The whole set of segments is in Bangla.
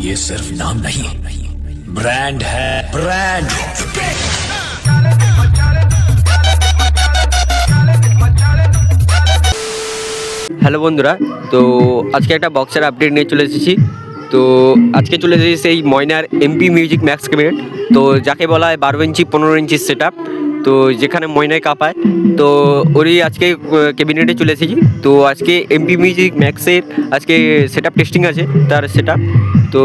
ये सिर्फ नाम नहीं ब्रांड है ब्रांड হ্যালো বন্ধুরা তো আজকে একটা বক্সের আপডেট নিয়ে চলে এসেছি তো আজকে চলে এসেছি সেই ময়নার এমপি মিউজিক ম্যাক্স ক্যাবিনেট তো যাকে বলা হয় বারো ইঞ্চি পনেরো ইঞ্চির সেট তো যেখানে ময়নায় কাঁপায় তো ওরই আজকে ক্যাবিনেটে চলে এসেছি। তো আজকে এমপি মিউজিক ম্যাক্সের আজকে সেট টেস্টিং আছে তার সেট তো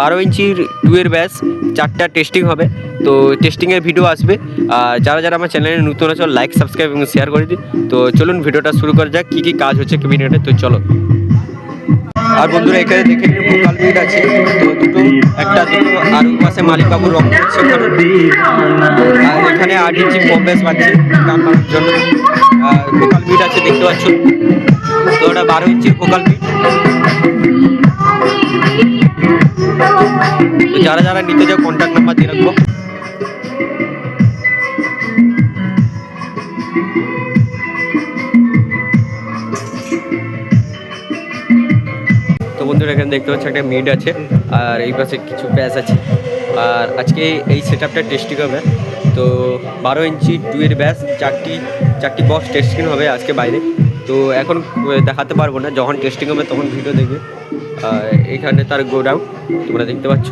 বারো ইঞ্চির টু এর ব্যাস চারটা টেস্টিং হবে। তো টেস্টিংয়ের ভিডিও আসবে। আর যারা যারা আমার চ্যানেলে নতুন আছে লাইক সাবস্ক্রাইব এবং শেয়ার করে দিন। তো চলুন ভিডিওটা শুরু করা যাক কী কী কাজ হচ্ছে ক্যাবিনেটে তো চলো। আর বন্ধুরা এখানে দেখে ভোকাল বিট আছে। তো দুটো একটা দুটো আর পাশে মালিক বাবুর রং করছে ওখানে আর এখানে আট ইঞ্চি পম্পেস পাচ্ছি গান বানানোর জন্য ভোকাল বিট আছে দেখতে পাচ্ছ। তো ওটা বারো ইঞ্চির ভোকাল বিট তো যারা যারা নিতে চাও কন্ট্যাক্ট নাম্বার দিয়ে রাখব। তো বন্ধুরা, এখানে দেখতে পাচ্ছ একটা মিড আছে, আর এই পাশে কিছু প্যাচ আছে। আর আজকে এই সেট আপটা টেস্টিং হবে তো বারো ইঞ্চি টুয়ের ব্যাস, চারটি চারটি বক্স টেস্টিং হবে আজকে বাইরে। তো এখন দেখাতে পারব না, যখন টেস্টিং হবে তখন ভিডিও দেখবে। এখানে তার গোডাউন, তোমরা দেখতে পাচ্ছ।